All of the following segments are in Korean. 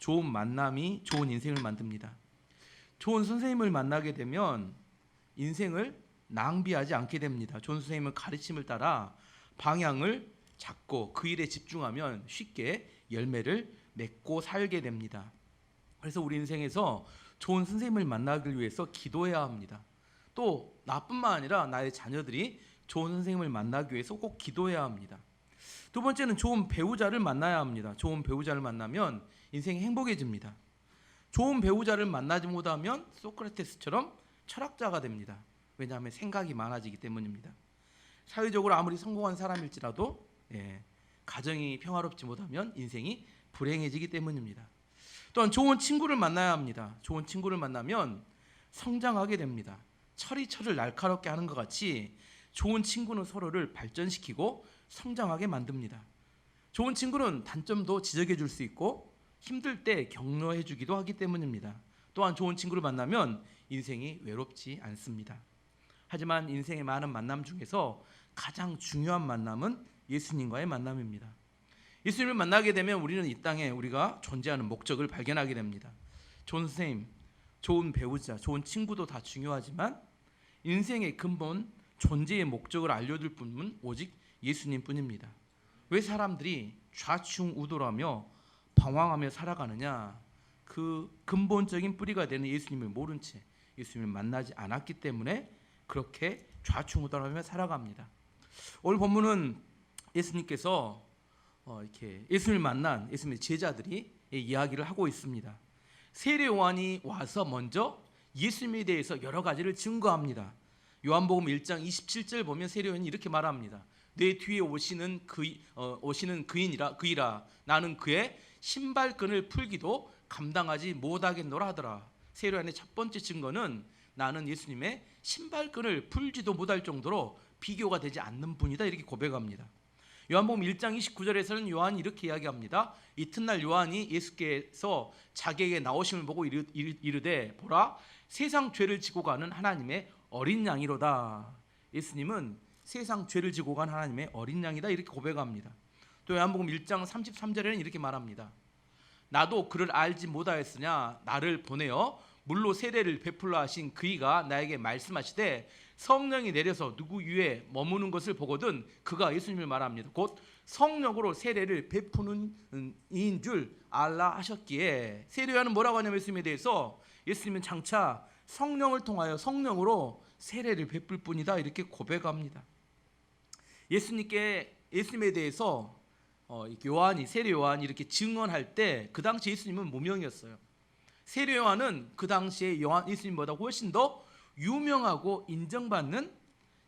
좋은 만남이 좋은 인생을 만듭니다. 좋은 선생님을 만나게 되면 인생을 낭비하지 않게 됩니다. 좋은 선생님의 가르침을 따라 방향을 잡고 그 일에 집중하면 쉽게 열매를 맺고 살게 됩니다. 그래서 우리 인생에서 좋은 선생님을 만나기 위해서 기도해야 합니다. 또 나뿐만 아니라 나의 자녀들이 좋은 선생님을 만나기 위해서 꼭 기도해야 합니다. 두 번째는 좋은 배우자를 만나야 합니다. 좋은 배우자를 만나면 인생이 행복해집니다. 좋은 배우자를 만나지 못하면 소크라테스처럼 철학자가 됩니다. 왜냐하면 생각이 많아지기 때문입니다. 사회적으로 아무리 성공한 사람일지라도 예, 가정이 평화롭지 못하면 인생이 불행해지기 때문입니다. 또한 좋은 친구를 만나야 합니다. 좋은 친구를 만나면 성장하게 됩니다. 철이 철을 날카롭게 하는 것 같이 좋은 친구는 서로를 발전시키고 성장하게 만듭니다. 좋은 친구는 단점도 지적해 줄 수 있고 힘들 때 격려해 주기도 하기 때문입니다. 또한 좋은 친구를 만나면 인생이 외롭지 않습니다. 하지만 인생의 많은 만남 중에서 가장 중요한 만남은 예수님과의 만남입니다. 예수님을 만나게 되면 우리는 이 땅에 우리가 존재하는 목적을 발견하게 됩니다. 좋은 선생님, 좋은 배우자, 좋은 친구도 다 중요하지만 인생의 근본 존재의 목적을 알려줄 분은 오직 예수님뿐입니다. 왜 사람들이 좌충우돌하며 방황하며 살아가느냐? 그 근본적인 뿌리가 되는 예수님을 모른 채 예수님을 만나지 않았기 때문에 그렇게 좌충우돌하며 살아갑니다. 오늘 본문은 예수님께서 어, 이렇게 예수님을 만난 예수님의 제자들이 이 이야기를 하고 있습니다. 세례 요한이 와서 먼저 예수님에 대해서 여러 가지를 증거합니다. 요한복음 1장 27절 보면 세례 요한이 이렇게 말합니다. 내 뒤에 오시는 그 어, 오시는 그인이라 그이라 나는 그의 신발끈을 풀기도 감당하지 못하겠노라 하더라. 세례 요한의 첫 번째 증거는 나는 예수님의 신발끈을 풀지도 못할 정도로 비교가 되지 않는 분이다 이렇게 고백합니다. 요한복음 1장 29절에서는 요한이 이렇게 이야기합니다. 이튿날 요한이 예수께서 자기에게 나오심을 보고 이르, 이르, 이르되 보라 세상 죄를 지고 가는 하나님의 어린 양이로다. 예수님은 세상 죄를 지고 간 하나님의 어린 양이다 이렇게 고백합니다. 또 요한복음 1장 33절에는 이렇게 말합니다. 나도 그를 알지 못하였으냐 나를 보내어 물로 세례를 베풀라 하신 그이가 나에게 말씀하시되 성령이 내려서 누구 위에 머무는 것을 보거든 그가 예수님을 말합니다. 곧 성령으로 세례를 베푸는 이인 줄 알라 하셨기에 세례요한은 뭐라고 하냐면 예수님에 대해서 예수님은 장차 성령을 통하여 성령으로 세례를 베풀 뿐이다 이렇게 고백합니다. 예수님께 예수님에 대해서 어, 요한이 세례 요한이 이렇게 증언할 때 그 당시 예수님은 무명이었어요. 세례 요한은 그 당시에 요한 예수님보다 훨씬 더 유명하고 인정받는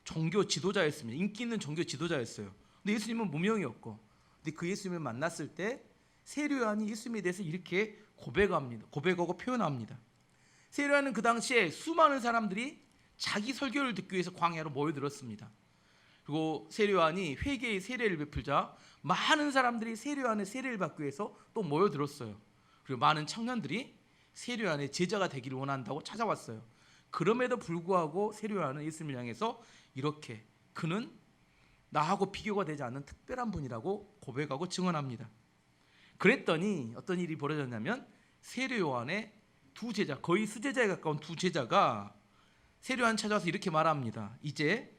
종교 지도자였습니다. 인기 있는 종교 지도자였어요. 근데 예수님은 무명이었고, 근데 그 예수님을 만났을 때 세례 요한이 예수님에 대해서 이렇게 고백합니다. 고백하고 표현합니다. 세례 요한은 그 당시에 수많은 사람들이 자기 설교를 듣기 위해서 광야로 모여들었습니다. 그리고 세례 요한이 회개의 세례를 베풀자 많은 사람들이 세례 요한의 세례를 받기 위해서 또 모여들었어요. 그리고 많은 청년들이 세례 요한의 제자가 되기를 원한다고 찾아왔어요. 그럼에도 불구하고 세례 요한은 예수님을 향해서 이렇게 그는 나하고 비교가 되지 않는 특별한 분이라고 고백하고 증언합니다. 그랬더니 어떤 일이 벌어졌냐면 세례 요한의 두 제자, 거의 수제자에 가까운 두 제자가 세례 요한 찾아와서 이렇게 말합니다. 이제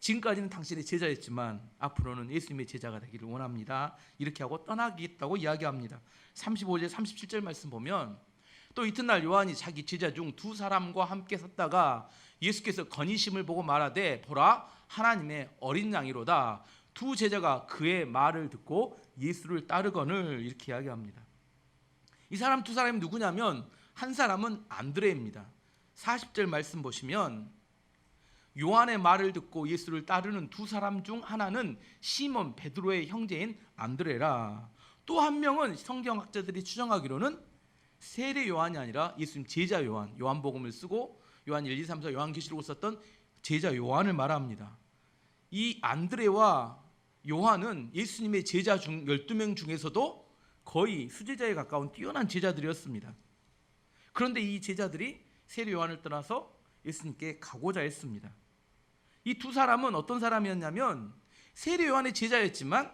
지금까지는 당신의 제자였지만 앞으로는 예수님의 제자가 되기를 원합니다. 이렇게 하고 떠나겠다고 이야기합니다. 35절 37절 말씀 보면 또 이튿날 요한이 자기 제자 중 두 사람과 함께 섰다가 예수께서 건의심을 보고 말하되 보라 하나님의 어린 양이로다. 두 제자가 그의 말을 듣고 예수를 따르거늘 이렇게 이야기합니다. 이 사람 두 사람이 누구냐면 한 사람은 안드레입니다. 40절 말씀 보시면 요한의 말을 듣고 예수를 따르는 두 사람 중 하나는 시몬 베드로의 형제인 안드레라. 또 한 명은 성경학자들이 추정하기로는 세례 요한이 아니라 예수님 제자 요한, 요한복음을 쓰고 요한 1, 2, 3, 4 요한계시록을 썼던 제자 요한을 말합니다. 이 안드레와 요한은 예수님의 제자 중 12명 중에서도 거의 수제자에 가까운 뛰어난 제자들이었습니다. 그런데 이 제자들이 세례 요한을 떠나서 예수님께 가고자 했습니다. 이 두 사람은 어떤 사람이었냐면 세례 요한의 제자였지만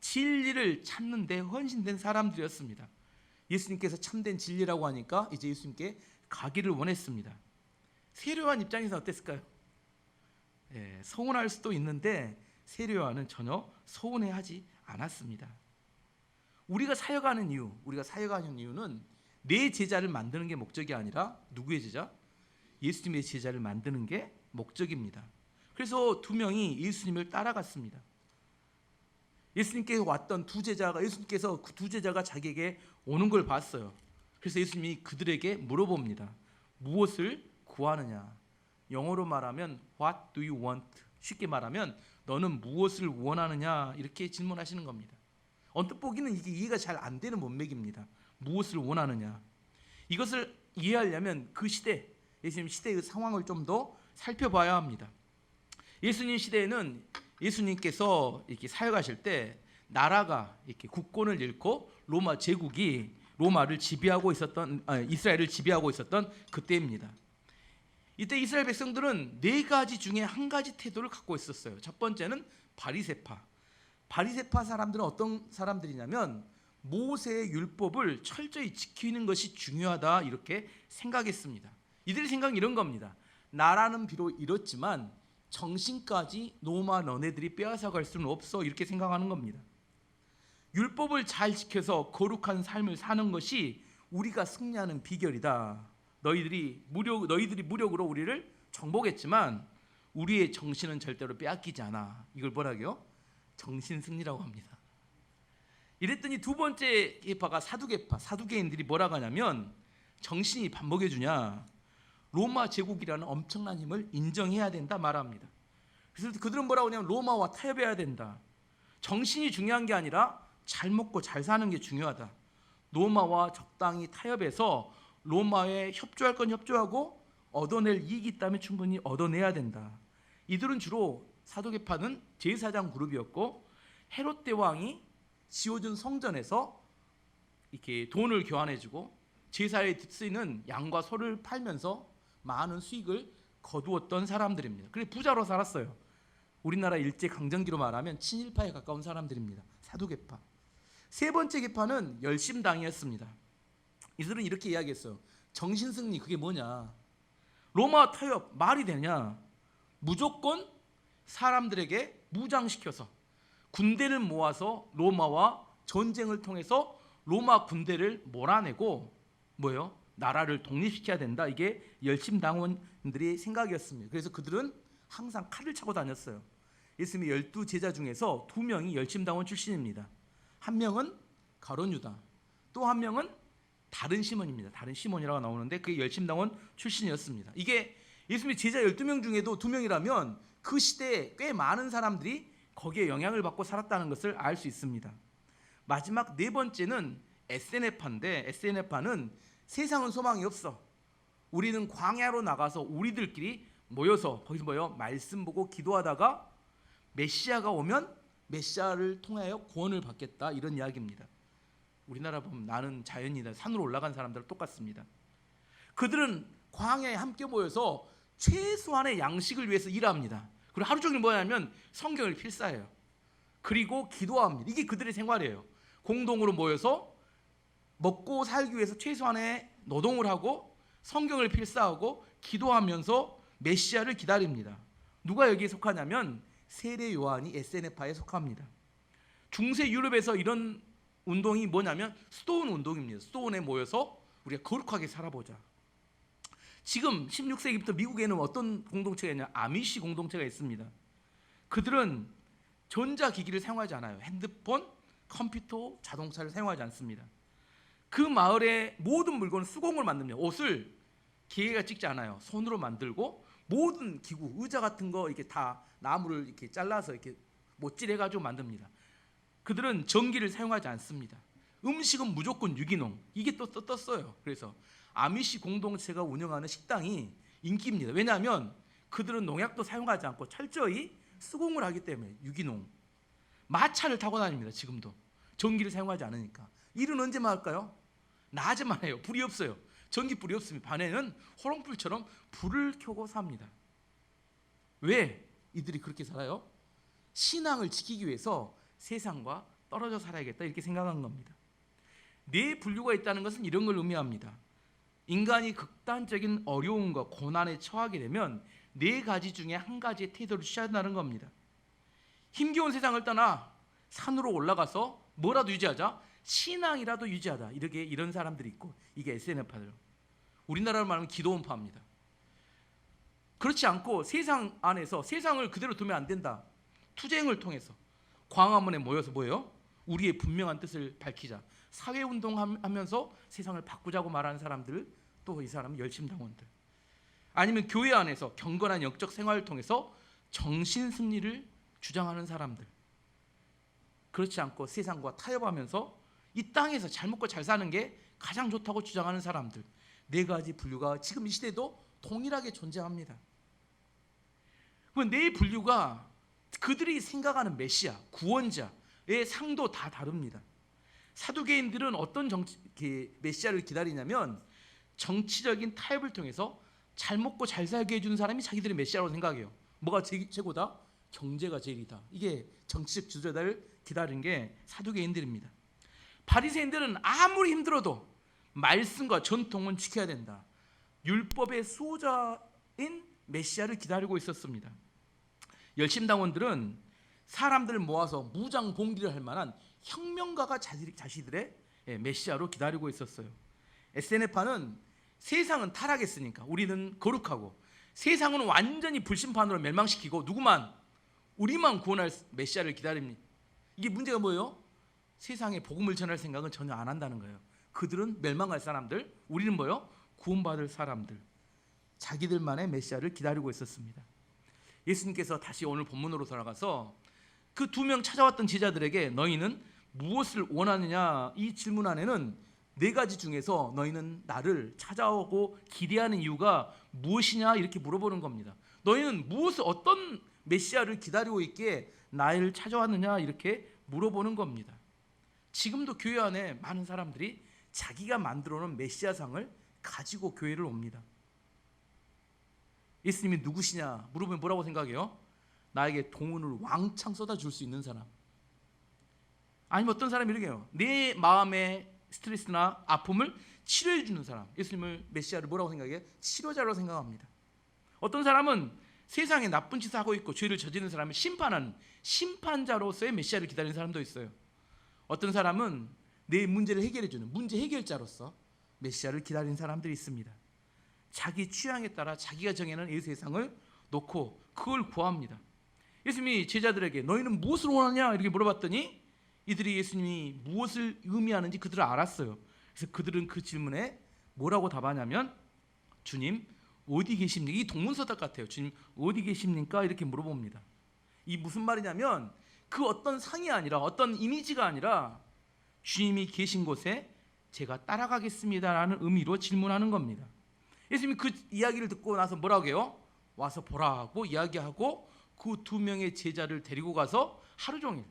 진리를 찾는 데 헌신된 사람들이었습니다. 예수님께서 참된 진리라고 하니까 이제 예수님께 가기를 원했습니다. 세례 요한 입장에서 어땠을까요? 예, 서운할 수도 있는데 세례 요한은 전혀 서운해하지 않았습니다. 우리가 사역하는 이유, 우리가 사역하는 이유는 내 제자를 만드는 게 목적이 아니라 누구의 제자? 예수님의 제자를 만드는 게 목적입니다. 그래서 두 명이 예수님을 따라갔습니다. 예수님께서 왔던 두 제자가 예수님께서 그 두 제자가 자기에게 오는 걸 봤어요. 그래서 예수님이 그들에게 물어봅니다. 무엇을 구하느냐? 영어로 말하면 What do you want? 쉽게 말하면 너는 무엇을 원하느냐? 이렇게 질문하시는 겁니다. 언뜻 보기는 이게 이해가 잘 안 되는 문맥입니다. 무엇을 원하느냐? 이것을 이해하려면 그 시대, 예수님 시대의 상황을 좀 더 살펴봐야 합니다. 예수님 시대에는 예수님께서 이렇게 사역하실 때 나라가 이렇게 국권을 잃고 로마 제국이 로마를 지배하고 있었던 아, 이스라엘을 지배하고 있었던 그때입니다. 이때 이스라엘 백성들은 네 가지 중에 한 가지 태도를 갖고 있었어요. 첫 번째는 바리세파. 바리세파 사람들은 어떤 사람들이냐면 모세의 율법을 철저히 지키는 것이 중요하다 이렇게 생각했습니다. 이들의 생각은 이런 겁니다. 나라는 비록 잃었지만 정신까지 노마 너네들이 빼앗아 갈 수는 없어 이렇게 생각하는 겁니다. 율법을 잘 지켜서 거룩한 삶을 사는 것이 우리가 승리하는 비결이다. 너희들이 무력 너희들이 무력으로 우리를 정복했지만 우리의 정신은 절대로 빼앗기지 않아. 이걸 뭐라고요? 정신 승리라고 합니다. 이랬더니 두 번째 계파가 사두개파. 사두개인들이 뭐라고 하냐면 정신이 밥 먹여주냐? 로마 제국이라는 엄청난 힘을 인정해야 된다 말합니다. 그래서 그들은 뭐라고 하냐면 로마와 타협해야 된다. 정신이 중요한 게 아니라 잘 먹고 잘 사는 게 중요하다. 로마와 적당히 타협해서 로마에 협조할 건 협조하고 얻어낼 이익이 있다면 충분히 얻어내야 된다. 이들은 주로 사도계파는 제사장 그룹이었고 헤롯 대왕이 지어준 성전에서 이렇게 돈을 교환해주고 제사에 쓰이는 양과 소를 팔면서 많은 수익을 거두었던 사람들입니다. 그래 부자로 살았어요. 우리나라 일제 강점기로 말하면 친일파에 가까운 사람들입니다. 사도계파. 세 번째 계파는 열심당이었습니다. 이들은 이렇게 이야기했어요. 정신승리 그게 뭐냐? 로마 타협 말이 되냐? 무조건 사람들에게 무장시켜서 군대를 모아서 로마와 전쟁을 통해서 로마 군대를 몰아내고 뭐예요? 나라를 독립시켜야 된다. 이게 열심 당원들의 생각이었습니다. 그래서 그들은 항상 칼을 차고 다녔어요. 예수님의 열두 제자 중에서 두 명이 열심 당원 출신입니다. 한 명은 가론 유다, 또 한 명은 다른 시몬입니다. 다른 시몬이라고 나오는데 그게 열심 당원 출신이었습니다. 이게 예수님의 제자 12명 중에도 두 명이라면 그 시대에 꽤 많은 사람들이 거기에 영향을 받고 살았다는 것을 알 수 있습니다. 마지막 네 번째는 SNF파인데 SNF파는 세상은 소망이 없어. 우리는 광야로 나가서 우리들끼리 모여서 거기서 뭐요? 말씀 보고 기도하다가 메시아가 오면 메시아를 통하여 구원을 받겠다 이런 이야기입니다. 우리나라 보면 나는 자연이다 산으로 올라간 사람들 똑같습니다. 그들은 광야에 함께 모여서 최소한의 양식을 위해서 일합니다. 그리고 하루 종일 뭐냐면 성경을 필사해요. 그리고 기도합니다. 이게 그들의 생활이에요. 공동으로 모여서 먹고 살기 위해서 최소한의 노동을 하고 성경을 필사하고 기도하면서 메시아를 기다립니다. 누가 여기에 속하냐면 세례 요한이 SNF파에 속합니다. 중세 유럽에서 이런 운동이 뭐냐면 스토운 운동입니다. 스토운에 모여서 우리가 거룩하게 살아보자. 지금 16세기부터 미국에는 어떤 공동체가 있냐? 아미시 공동체가 있습니다. 그들은 전자기기를 사용하지 않아요. 핸드폰, 컴퓨터, 자동차를 사용하지 않습니다. 그 마을의 모든 물건은 수공으로 만듭니다. 옷을 기계가 찍지 않아요. 손으로 만들고 모든 기구, 의자 같은 거 이렇게 다 나무를 이렇게 잘라서 이렇게 못질해 가지고 만듭니다. 그들은 전기를 사용하지 않습니다. 음식은 무조건 유기농. 이게 또 떴어요. 그래서 아미시 공동체가 운영하는 식당이 인기입니다. 왜냐하면 그들은 농약도 사용하지 않고 철저히 수공을 하기 때문에 유기농. 마차를 타고 다닙니다. 지금도 전기를 사용하지 않으니까. 일은 언제만 할까요? 낮에만 해요. 불이 없어요. 전기 불이 없으면 반에는 호롱불처럼 불을 켜고 삽니다. 왜 이들이 그렇게 살아요? 신앙을 지키기 위해서 세상과 떨어져 살아야겠다 이렇게 생각한 겁니다. 네 분류가 있다는 것은 이런 걸 의미합니다. 인간이 극단적인 어려움과 고난에 처하게 되면 네 가지 중에 한 가지의 태도를 취해야 한다는 겁니다. 힘겨운 세상을 떠나 산으로 올라가서 뭐라도 유지하자 신앙이라도 유지하자 이렇게 이런 사람들이 있고 이게 SNF파들 우리나라로 말하면 기도원파입니다. 그렇지 않고 세상 안에서 세상을 그대로 두면 안 된다. 투쟁을 통해서 광화문에 모여서 뭐예요? 우리의 분명한 뜻을 밝히자. 사회 운동하면서 세상을 바꾸자고 말하는 사람들 또 이 사람은 열심당원들. 아니면 교회 안에서 경건한 영적 생활을 통해서 정신 승리를 주장하는 사람들. 그렇지 않고 세상과 타협하면서 이 땅에서 잘 먹고 잘 사는 게 가장 좋다고 주장하는 사람들. 네 가지 분류가 지금 이 시대도 동일하게 존재합니다. 그네 분류가 그들이 생각하는 메시아, 구원자의 상도 다 다릅니다. 사두개인들은 어떤 정치, 메시아를 기다리냐면 정치적인 타협을 통해서 잘 먹고 잘 살게 해주는 사람이 자기들의 메시아라고 생각해요. 뭐가 제, 최고다? 경제가 제일이다. 이게 정치적 지도자를 기다리는 게 사두개인들입니다. 바리새인들은 아무리 힘들어도 말씀과 전통은 지켜야 된다. 율법의 수호자인 메시아를 기다리고 있었습니다. 열심당원들은 사람들을 모아서 무장 봉기를 할 만한 혁명가가 자신들의 예, 메시아로 기다리고 있었어요. SNF파는 세상은 타락했으니까 우리는 거룩하고 세상은 완전히 불심판으로 멸망시키고 누구만 우리만 구원할 메시아를 기다립니다. 이게 문제가 뭐예요? 세상에 복음을 전할 생각은 전혀 안 한다는 거예요. 그들은 멸망할 사람들, 우리는 뭐요? 구원받을 사람들. 자기들만의 메시아를 기다리고 있었습니다. 예수님께서 다시 오늘 본문으로 돌아가서 그 두 명 찾아왔던 제자들에게 너희는 무엇을 원하느냐 이 질문 안에는 네 가지 중에서 너희는 나를 찾아오고 기대하는 이유가 무엇이냐 이렇게 물어보는 겁니다. 너희는 무엇을 어떤 메시아를 기다리고 있기에 나를 찾아왔느냐 이렇게 물어보는 겁니다. 지금도 교회 안에 많은 사람들이 자기가 만들어 놓은 메시아상을 가지고 교회를 옵니다. 예수님이 누구시냐 물어보면 뭐라고 생각해요? 나에게 돈을 왕창 쏟아 줄 수 있는 사람. 아니면 어떤 사람이 이렇게 해요. 내 마음의 스트레스나 아픔을 치료해 주는 사람. 예수님을 메시아를 뭐라고 생각해요? 치료자로 생각합니다. 어떤 사람은 세상에 나쁜 짓을 하고 있고 죄를 저지른 사람을 심판하는 심판자로서의 메시아를 기다리는 사람도 있어요. 어떤 사람은 내 문제를 해결해 주는 문제 해결자로서 메시아를 기다리는 사람들이 있습니다. 자기 취향에 따라 자기가 정해놓은 이 세상을 놓고 그걸 구합니다. 예수님이 제자들에게 너희는 무엇을 원하냐 이렇게 물어봤더니 이들이 예수님이 무엇을 의미하는지 그들은 알았어요. 그래서 그들은 그 질문에 뭐라고 답하냐면 주님 어디 계십니까? 이 동문서답 같아요. 주님 어디 계십니까? 이렇게 물어봅니다. 이 무슨 말이냐면 그 어떤 상이 아니라 어떤 이미지가 아니라 주님이 계신 곳에 제가 따라가겠습니다라는 의미로 질문하는 겁니다. 예수님이 그 이야기를 듣고 나서 뭐라고 해요? 와서 보라고 이야기하고 그 두 명의 제자를 데리고 가서 하루 종일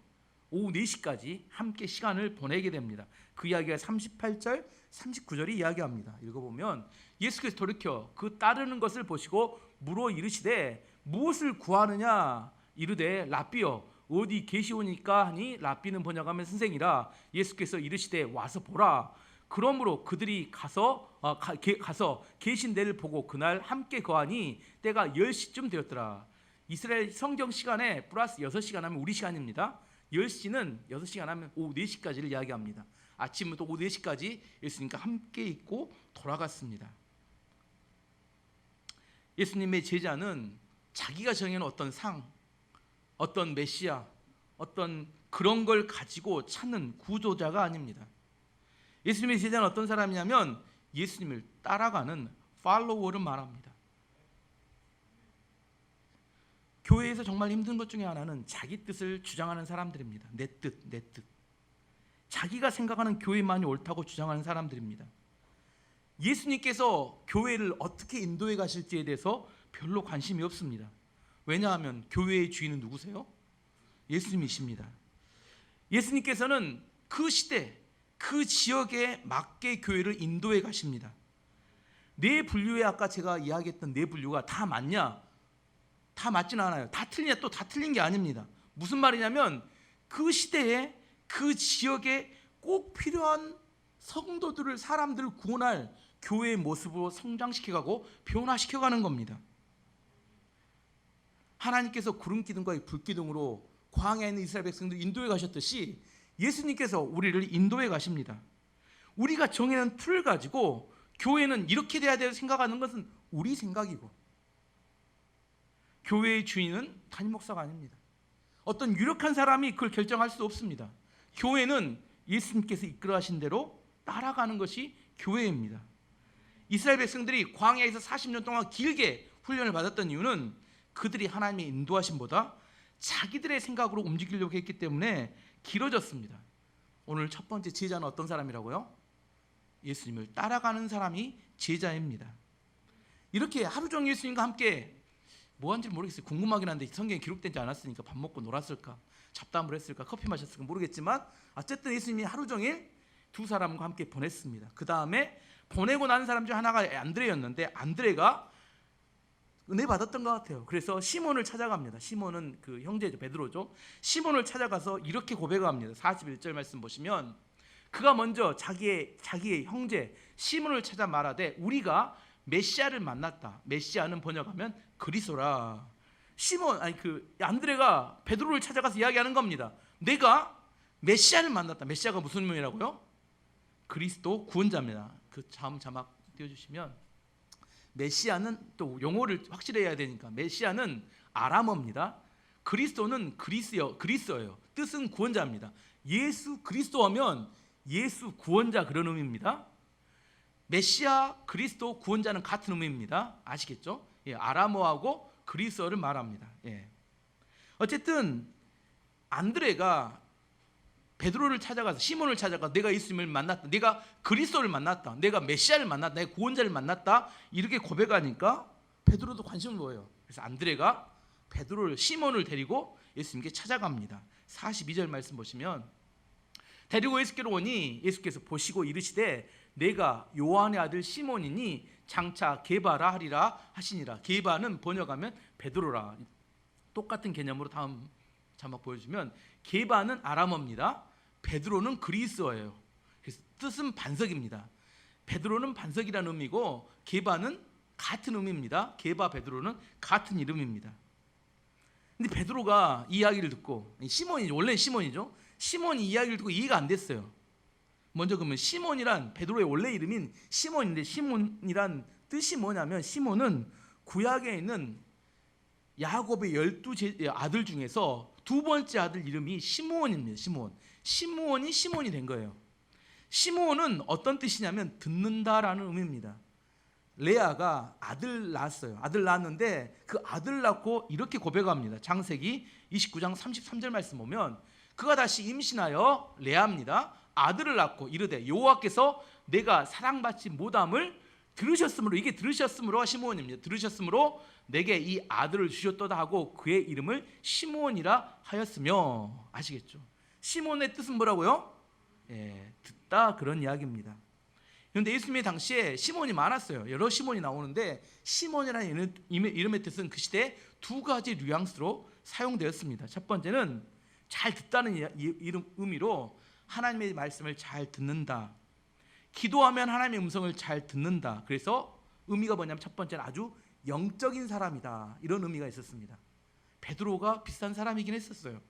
오후 4시까지 함께 시간을 보내게 됩니다. 그 이야기가 38절, 39절이 이야기합니다. 읽어보면 예수께서 돌이켜 그 따르는 것을 보시고 물어 이르시되 무엇을 구하느냐 이르되 라비여 어디 계시오니까 하니 라비는 번역하면 선생이라 예수께서 이르시되 와서 보라 그러므로 그들이 가서 어, 가, 게, 가서 계신 데를 보고 그날 함께 거하니 때가 10시쯤 되었더라. 이스라엘 성경 시간에 플러스 6시간 하면 우리 시간입니다. 10시는 6시간 하면 오후 4시까지를 이야기합니다. 아침부터 오후 4시까지 예수님과 함께 있고 돌아갔습니다. 예수님의 제자는 자기가 정해놓은 어떤 상, 어떤 메시아, 어떤 그런 걸 가지고 찾는 구조자가 아닙니다. 예수님의 제자는 어떤 사람이냐면 예수님을 따라가는 팔로워를 말합니다. 교회에서 정말 힘든 것 중에 하나는 자기 뜻을 주장하는 사람들입니다. 내 뜻, 내 뜻. 자기가 생각하는 교회만이 옳다고 주장하는 사람들입니다. 예수님께서 교회를 어떻게 인도해 가실지에 대해서 별로 관심이 없습니다. 왜냐하면 교회의 주인은 누구세요? 예수님이십니다. 예수님께서는 그 시대, 그 지역에 맞게 교회를 인도해 가십니다. 네 분류에 아까 제가 이야기했던 네 분류가 다 맞냐? 다 맞지는 않아요. 다 틀리냐? 또 다 틀린 게 아닙니다. 무슨 말이냐면 그 시대에 그 지역에 꼭 필요한 성도들을 사람들을 구원할 교회의 모습으로 성장시켜가고 변화시켜가는 겁니다. 하나님께서 구름 기둥과 불 기둥으로 광야에 있는 이스라엘 백성들 인도에 가셨듯이 예수님께서 우리를 인도에 가십니다. 우리가 정해놓은 틀을 가지고 교회는 이렇게 돼야 될 생각하는 것은 우리 생각이고 교회의 주인은 담임 목사가 아닙니다. 어떤 유력한 사람이 그걸 결정할 수 없습니다. 교회는 예수님께서 이끌어 하신 대로 따라가는 것이 교회입니다. 이스라엘 백성들이 광야에서 40년 동안 길게 훈련을 받았던 이유는 그들이 하나님의 인도하심보다 자기들의 생각으로 움직이려고 했기 때문에 길어졌습니다. 오늘 첫 번째 제자는 어떤 사람이라고요? 예수님을 따라가는 사람이 제자입니다. 이렇게 하루 종일 예수님과 함께 뭐 한지 모르겠어요. 궁금하긴 한데 성경에 기록되지 않았으니까 밥 먹고 놀았을까? 잡담을 했을까? 커피 마셨을까? 모르겠지만 어쨌든 예수님이 하루 종일 두 사람과 함께 보냈습니다. 그 다음에 보내고 난 사람 중 하나가 안드레였는데 안드레가 은혜 받았던 것 같아요. 그래서 시몬을 찾아갑니다. 시몬은 그 형제죠. 베드로죠. 시몬을 찾아가서 이렇게 고백합니다. 41절 말씀 보시면 그가 먼저 자기의 자기의 형제 시몬을 찾아 말하되 우리가 메시아를 만났다. 메시아는 번역하면 그리스도라. 시몬 아니 그 안드레가 베드로를 찾아가서 이야기하는 겁니다. 내가 메시아를 만났다. 메시아가 무슨 의미라고요? 그리스도 구원자입니다. 그 다음 자막 띄워 주시면 메시아는 또 용어를 확실해야 되니까 메시아는 아람어입니다. 그리스도는 그리스여 그리스어예요. 뜻은 구원자입니다. 예수 그리스도 하면 예수 구원자 그런 의미입니다. 메시아 그리스도 구원자는 같은 의미입니다. 아시겠죠? 예, 아람어하고 그리스어를 말합니다. 예. 어쨌든 안드레가 베드로를 찾아가서 시몬을 찾아가 내가 예수님을 만났다. 내가 그리스도를 만났다. 내가 메시아를 만났다. 내가 구원자를 만났다. 이렇게 고백하니까 베드로도 관심을 보여요. 그래서 안드레가 베드로를 시몬을 데리고 예수님께 찾아갑니다. 42절 말씀 보시면 데리고 예수께로 오니 예수께서 보시고 이르시되 내가 요한의 아들 시몬이니 장차 게바라 하리라 하시니라. 게바는 번역하면 베드로라. 똑같은 개념으로 다음 자막 보여주면 게바는 아람어입니다. 베드로는 그리스어예요. 그래서 뜻은 반석입니다. 베드로는 반석이라는 의미고 게바는 같은 의미입니다. 게바 베드로는 같은 이름입니다. 근데 베드로가 이 이야기를 듣고 시몬이 원래 시몬이죠. 시몬이 이야기를 듣고 이해가 안 됐어요. 먼저 그러면 시몬이란 베드로의 원래 이름인 시몬인데 시몬이란 뜻이 뭐냐면 시몬은 구약에 있는 야곱의 열두 아들 중에서 두 번째 아들 이름이 시므온입니다. 시므온. 시므온이 시몬이 된 거예요. 시므온은 어떤 뜻이냐면 듣는다라는 의미입니다. 레아가 아들 낳았어요. 아들 낳았는데 그 아들 낳고 이렇게 고백합니다. 장세기 29장 33절 말씀 보면 그가 다시 임신하여 레아입니다. 아들을 낳고 이르되 여호와께서 내가 사랑받지 못함을 들으셨으므로 이게 들으셨으므로 시므온입니다. 들으셨으므로 내게 이 아들을 주셨도다 하고 그의 이름을 시므온이라 하였으며 아시겠죠? 시몬의 뜻은 뭐라고요? 예, 듣다 그런 이야기입니다. 그런데 예수님의 당시에 시몬이 많았어요. 여러 시몬이 나오는데 시몬이라는 이름의 뜻은 그 시대에 두 가지 뉘앙스로 사용되었습니다. 첫 번째는 잘 듣다는 이름 의미로 하나님의 말씀을 잘 듣는다. 기도하면 하나님의 음성을 잘 듣는다. 그래서 의미가 뭐냐면 첫 번째는 아주 영적인 사람이다. 이런 의미가 있었습니다. 베드로가 비싼 사람이긴 했었어요.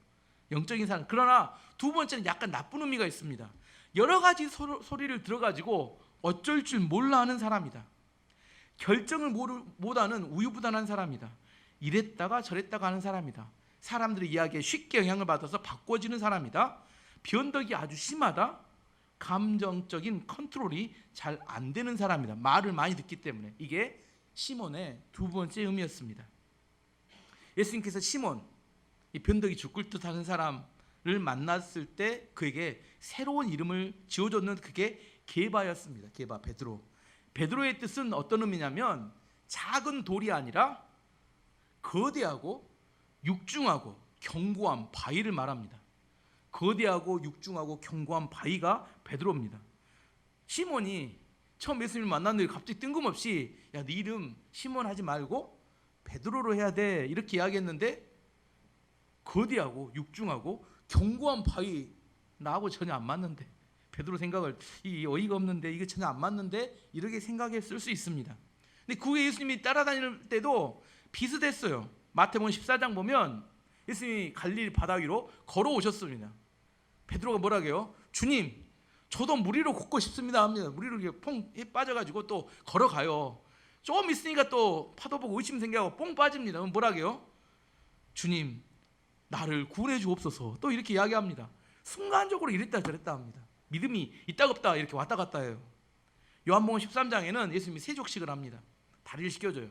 영적인 사람. 그러나 두 번째는 약간 나쁜 의미가 있습니다. 여러 가지 소, 소리를 들어가지고 어쩔 줄 몰라 하는 사람이다. 결정을 모르, 못하는 우유부단한 사람이다. 이랬다가 저랬다가 하는 사람이다. 사람들의 이야기에 쉽게 영향을 받아서 바꿔지는 사람이다. 변덕이 아주 심하다. 감정적인 컨트롤이 잘 안 되는 사람이다. 말을 많이 듣기 때문에 이게 시몬의 두 번째 의미였습니다. 예수님께서 시몬 이 변덕이 죽을 듯하는 사람을 만났을 때 그에게 새로운 이름을 지어줬는 그게 게바였습니다. 게바 베드로. 베드로의 뜻은 어떤 의미냐면 작은 돌이 아니라 거대하고 육중하고 견고한 바위를 말합니다. 거대하고 육중하고 견고한 바위가 베드로입니다. 시몬이 처음 예수님을 만났는데 갑자기 뜬금없이 야, 네 이름 시몬 하지 말고 베드로로 해야 돼. 이렇게 이야기했는데 거대하고 육중하고 견고한 바위 나하고 전혀 안 맞는데 베드로 생각을 이 어이가 없는데 이게 전혀 안 맞는데 이렇게 생각했을 수 있습니다. 근데 그 후에 예수님이 따라다닐 때도 비슷했어요. 마태복음 14장 보면 예수님이 갈릴리 바다 위로 걸어오셨습니다. 베드로가 뭐라게요? 주님, 저도 물 위로 걷고 싶습니다 합니다. 물 위로 이렇게 퐁 빠져가지고 또 걸어가요. 조금 있으니까 또 파도 보고 의심 생겨하고 뽕 빠집니다. 그럼 뭐라게요? 주님, 나를 구원해 주옵소서. 또 이렇게 이야기합니다. 순간적으로 이랬다 저랬다 합니다. 믿음이 있다 없다 이렇게 왔다 갔다 해요. 요한복음 13장에는 예수님이 세족식을 합니다. 다리를 씻겨줘요.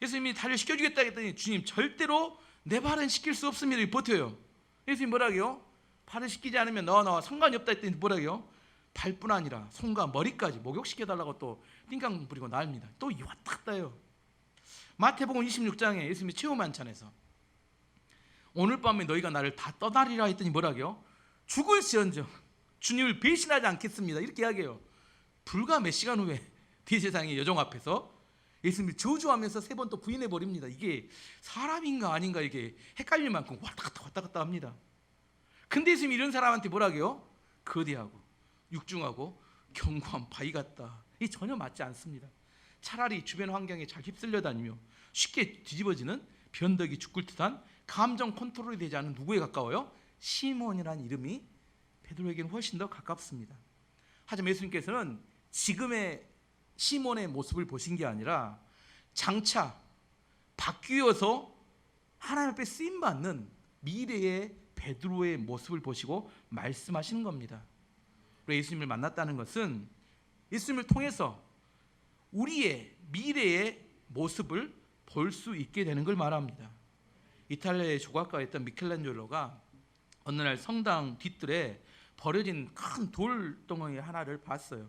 예수님이 다리를 씻겨주겠다 했더니 주님 절대로 내 발은 씻길 수 없습니다. 버텨요. 예수님 뭐라고요? 발을 씻기지 않으면 너와 나와 상관이 없다 했더니 뭐라고요? 발뿐 아니라 손과 머리까지 목욕시켜달라고 또 띵강 부리고 나옵니다. 또 이 왔다 갔다 해요. 마태복음 26장에 예수님이 최후 만찬에서 오늘 밤에 너희가 나를 다 떠나리라 했더니 뭐라고요? 죽을지언정 주님을 배신하지 않겠습니다. 이렇게 이야기해요. 불과 몇 시간 후에 대제사장의 여종 앞에서 예수님이 저주하면서 세 번 또 부인해 버립니다. 이게 사람인가 아닌가 이게 헷갈릴 만큼 왔다 갔다 왔다 갔다 합니다. 근데 예수님이 이런 사람한테 뭐라고요? 거대하고 육중하고 견고한 바위 같다. 이 전혀 맞지 않습니다. 차라리 주변 환경에 잘 휩쓸려 다니며 쉽게 뒤집어지는 변덕이 죽을 듯한 감정 컨트롤이 되지 않은 누구에 가까워요? 시몬이라는 이름이 베드로에게는 훨씬 더 가깝습니다. 하지만 예수님께서는 지금의 시몬의 모습을 보신 게 아니라 장차 바뀌어서 하나님 앞에 쓰임 받는 미래의 베드로의 모습을 보시고 말씀하시는 겁니다. 예수님을 만났다는 것은 예수님을 통해서 우리의 미래의 모습을 볼 수 있게 되는 걸 말합니다. 이탈리아의 조각가였던 미켈란젤로가 어느 날 성당 뒤뜰에 버려진 큰 돌덩어리 하나를 봤어요.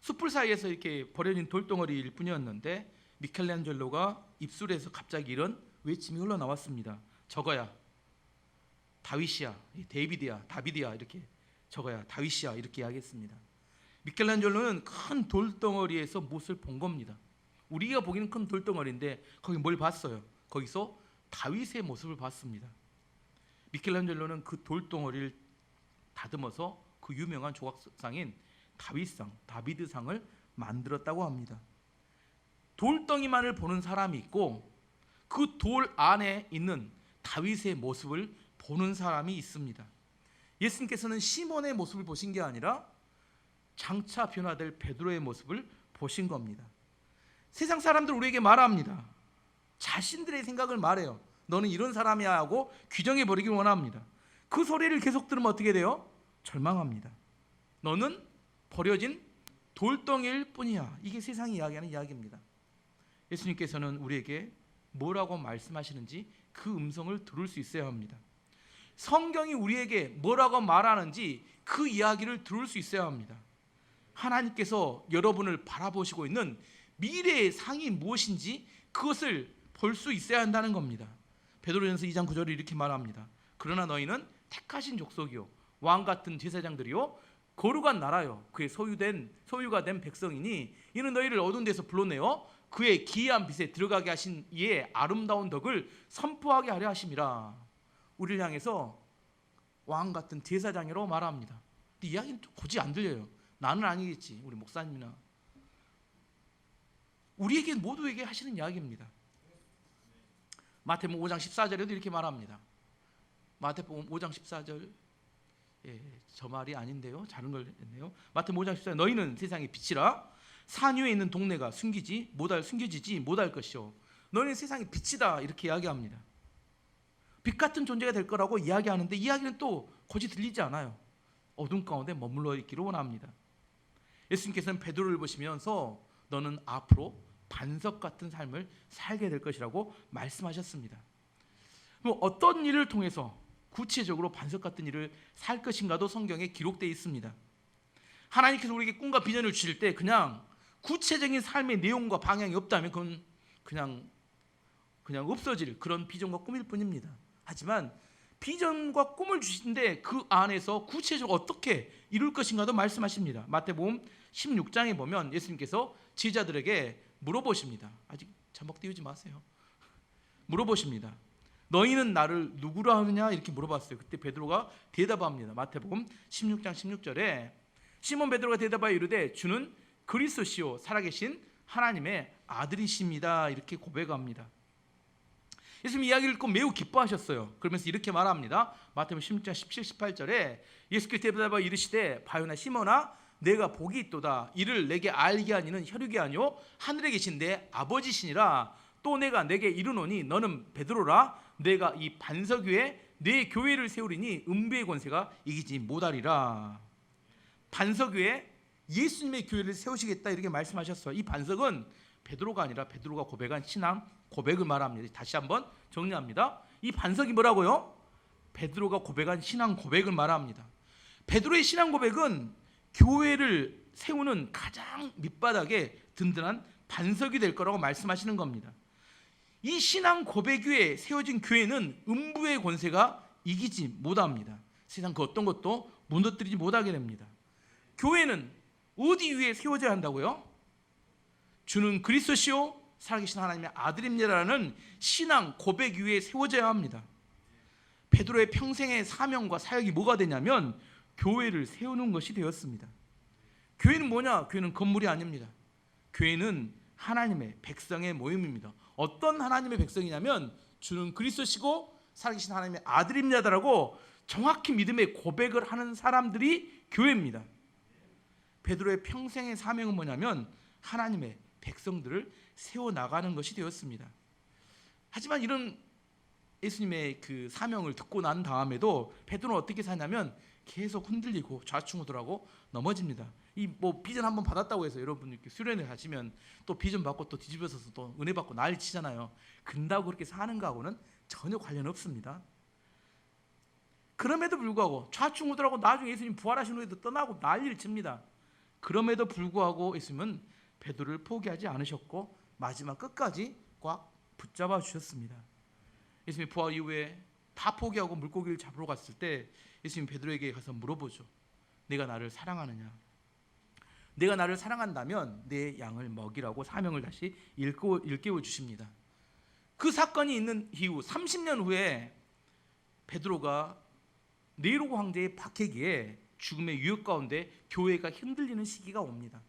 숯불 사이에서 이렇게 버려진 돌덩어리일 뿐이었는데 미켈란젤로가 입술에서 갑자기 이런 외침이 흘러나왔습니다. 적어야 다윗이야, 데이비드야, 다비드야 이렇게 적어야 다윗이야 이렇게 이야기했습니다. 미켈란젤로는 큰 돌덩어리에서 무엇을 본 겁니다. 우리가 보기는 큰 돌덩어리인데 거기 뭘 봤어요? 거기서 다윗의 모습을 봤습니다. 미켈란젤로는 그 돌덩어리를 다듬어서 그 유명한 조각상인 다윗상, 다비드상을 만들었다고 합니다. 돌덩이만을 보는 사람이 있고 그 돌 안에 있는 다윗의 모습을 보는 사람이 있습니다. 예수님께서는 시몬의 모습을 보신 게 아니라 장차 변화될 베드로의 모습을 보신 겁니다. 세상 사람들 우리에게 말합니다. 자신들의 생각을 말해요. 너는 이런 사람이야 하고 규정해 버리길 원합니다. 그 소리를 계속 들으면 어떻게 돼요? 절망합니다. 너는 버려진 돌덩이일 뿐이야. 이게 세상이 이야기하는 이야기입니다. 예수님께서는 우리에게 뭐라고 말씀하시는지 그 음성을 들을 수 있어야 합니다. 성경이 우리에게 뭐라고 말하는지 그 이야기를 들을 수 있어야 합니다. 하나님께서 여러분을 바라보시고 있는 미래의 상이 무엇인지 그것을 볼 수 있어야 한다는 겁니다. 베드로전서 2장 9절을 이렇게 말합니다. 그러나 너희는 택하신 족속이요 왕 같은 제사장들이요 거룩한 나라요 그의 소유된 소유가 된 백성이니 이는 너희를 어두운 데서 불러내어 그의 기이한 빛에 들어가게 하신 이의 아름다운 덕을 선포하게 하려 하심이라. 우리를 향해서 왕 같은 제사장이라고 말합니다. 근데 이야기는 고지 안 들려요. 나는 아니겠지. 우리 목사님이나 우리에게 모두에게 하시는 이야기입니다. 마태복음 5장 14절에도 이렇게 말합니다. 마태복음 5장 14절 예, 저 말이 아닌데요. 다른 걸 했네요. 마태복음 5장 14절 너희는 세상의 빛이라 산 위에 있는 동네가 숨기지 못할 숨겨지지 못할 것이요. 너희는 세상의 빛이다 이렇게 이야기합니다. 빛 같은 존재가 될 거라고 이야기하는데 이야기는 또 고지 들리지 않아요. 어둠 가운데 머물러 있기를 원합니다. 예수님께서는 베드로를 보시면서 너는 앞으로 반석 같은 삶을 살게 될 것이라고 말씀하셨습니다. 그럼 어떤 일을 통해서 구체적으로 반석 같은 일을 살 것인가도 성경에 기록되어 있습니다. 하나님께서 우리에게 꿈과 비전을 주실 때 그냥 구체적인 삶의 내용과 방향이 없다면 그건 그냥 그냥 없어질 그런 비전과 꿈일 뿐입니다. 하지만 비전과 꿈을 주신데 그 안에서 구체적으로 어떻게 이룰 것인가도 말씀하십니다. 마태복음 16장에 보면 예수님께서 제자들에게 물어보십니다. 아직 자막 띄우지 마세요. 물어보십니다. 너희는 나를 누구라 하느냐 이렇게 물어봤어요. 그때 베드로가 대답합니다. 마태복음 16장 16절에 시몬 베드로가 대답하여 이르되 주는 그리스도시요 살아계신 하나님의 아들이십니다. 이렇게 고백합니다. 예수님 이야기를 듣고 매우 기뻐하셨어요. 그러면서 이렇게 말합니다. 마태복음 16장 17, 18절에 예수께서 대답하여 이르시되 바요나 시몬아 내가 복이 있도다 이를 내게 알게 하니는 혈육이 아니요 하늘에 계신 내 아버지시니라 또 내가 내게 이르노니 너는 베드로라 내가 이 반석 위에 내 교회를 세우리니 음부의 권세가 이기지 못하리라 반석 위에 예수님의 교회를 세우시겠다 이렇게 말씀하셨어요. 이 반석은 베드로가 아니라 베드로가 고백한 신앙 고백을 말합니다. 다시 한번 정리합니다. 이 반석이 뭐라고요? 베드로가 고백한 신앙 고백을 말합니다. 베드로의 신앙 고백은 교회를 세우는 가장 밑바닥에 든든한 반석이 될 거라고 말씀하시는 겁니다. 이 신앙 고백 위에 세워진 교회는 음부의 권세가 이기지 못합니다. 세상 그 어떤 것도 무너뜨리지 못하게 됩니다. 교회는 어디 위에 세워져야 한다고요? 주는 그리스도시요 살아계신 하나님의 아들입니다라는 신앙 고백 위에 세워져야 합니다. 베드로의 평생의 사명과 사역이 뭐가 되냐면 교회를 세우는 것이 되었습니다. 교회는 뭐냐? 교회는 건물이 아닙니다. 교회는 하나님의 백성의 모임입니다. 어떤 하나님의 백성이냐면 주는 그리스도시고 살아계신 하나님의 아들입니다라고 정확히 믿음의 고백을 하는 사람들이 교회입니다. 베드로의 평생의 사명은 뭐냐면 하나님의 백성들을 세워 나가는 것이 되었습니다. 하지만 이런 예수님의 그 사명을 듣고 난 다음에도 베드로는 어떻게 사냐면 계속 흔들리고 좌충우돌하고 넘어집니다. 이 뭐 비전 한번 받았다고 해서 여러분 이렇게 수련회 하시면 또 비전 받고 또 뒤집어서서 또 은혜 받고 난리 치잖아요. 근다고 그렇게 사는 거하고는 전혀 관련 없습니다. 그럼에도 불구하고 좌충우돌하고 나중에 예수님 부활하신 후에도 떠나고 난리를 칩니다. 그럼에도 불구하고 예수님은 베드로를 포기하지 않으셨고 마지막 끝까지 꽉 붙잡아 주셨습니다. 예수님이 부활 이후에 다 포기하고 물고기를 잡으러 갔을 때 예수님 베드로에게 가서 물어보죠. 내가 나를 사랑하느냐? 내가 나를 사랑한다면 내 양을 먹이라고 사명을 다시 일깨워, 일깨워 주십니다. 그 사건이 있는 이후 30년 후에 베드로가 네로 황제의 박해기에 죽음의 유혹 가운데 교회가 흔들리는 시기가 옵니다.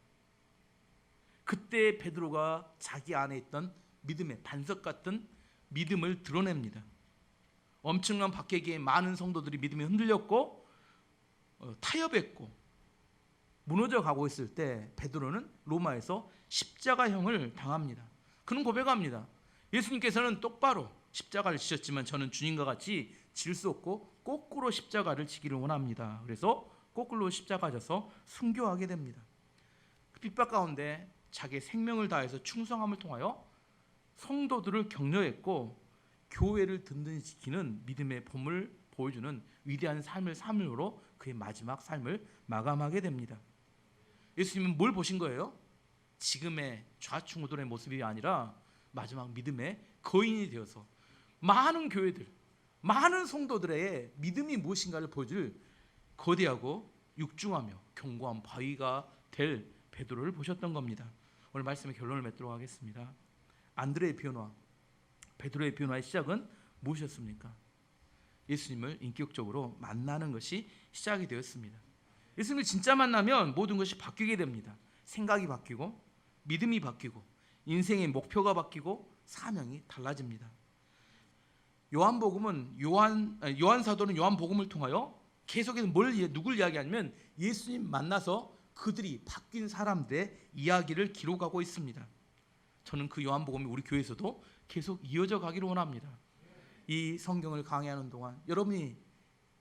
그때 베드로가 자기 안에 있던 믿음의 반석 같은 믿음을 드러냅니다. 엄청난 박해기에 많은 성도들이 믿음이 흔들렸고 어, 타협했고 무너져 가고 있을 때 베드로는 로마에서 십자가형을 당합니다. 그는 고백합니다. 예수님께서는 똑바로 십자가를 지셨지만 저는 주님과 같이 질 수 없고 거꾸로 십자가를 지기를 원합니다. 그래서 거꾸로 십자가 져서 순교하게 됩니다. 그 핍박 가운데 자기 생명을 다해서 충성함을 통하여 성도들을 격려했고 교회를 든든히 지키는 믿음의 봄을 보여주는 위대한 삶을 삶으로 그의 마지막 삶을 마감하게 됩니다. 예수님은 뭘 보신 거예요? 지금의 좌충우돌의 모습이 아니라 마지막 믿음의 거인이 되어서 많은 교회들, 많은 성도들의 믿음이 무엇인가를 보여줄 거대하고 육중하며 견고한 바위가 될 베드로를 보셨던 겁니다. 오늘 말씀의 결론을 맺도록 하겠습니다. 안드레의 변화, 베드로의 변화의 시작은 무엇이었습니까? 예수님을 인격적으로 만나는 것이 시작이 되었습니다. 예수님을 진짜 만나면 모든 것이 바뀌게 됩니다. 생각이 바뀌고 믿음이 바뀌고 인생의 목표가 바뀌고 사명이 달라집니다. 요한복음은 요한 요한 사도는 요한복음을 통하여 계속해서 뭘 누굴 이야기하냐면 예수님 만나서 그들이 바뀐 사람들의 이야기를 기록하고 있습니다. 저는 그 요한복음이 우리 교회에서도 계속 이어져 가기를 원합니다. 이 성경을 강의하는 동안 여러분이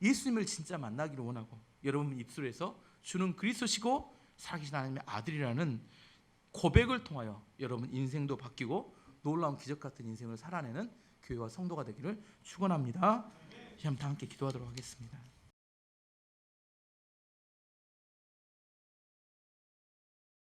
예수님을 진짜 만나기를 원하고 여러분 입술에서 주는 그리스도시고 살아계신 하나님의 아들이라는 고백을 통하여 여러분 인생도 바뀌고 놀라운 기적 같은 인생을 살아내는 교회와 성도가 되기를 축원합니다. 시험 다 함께 기도하도록 하겠습니다.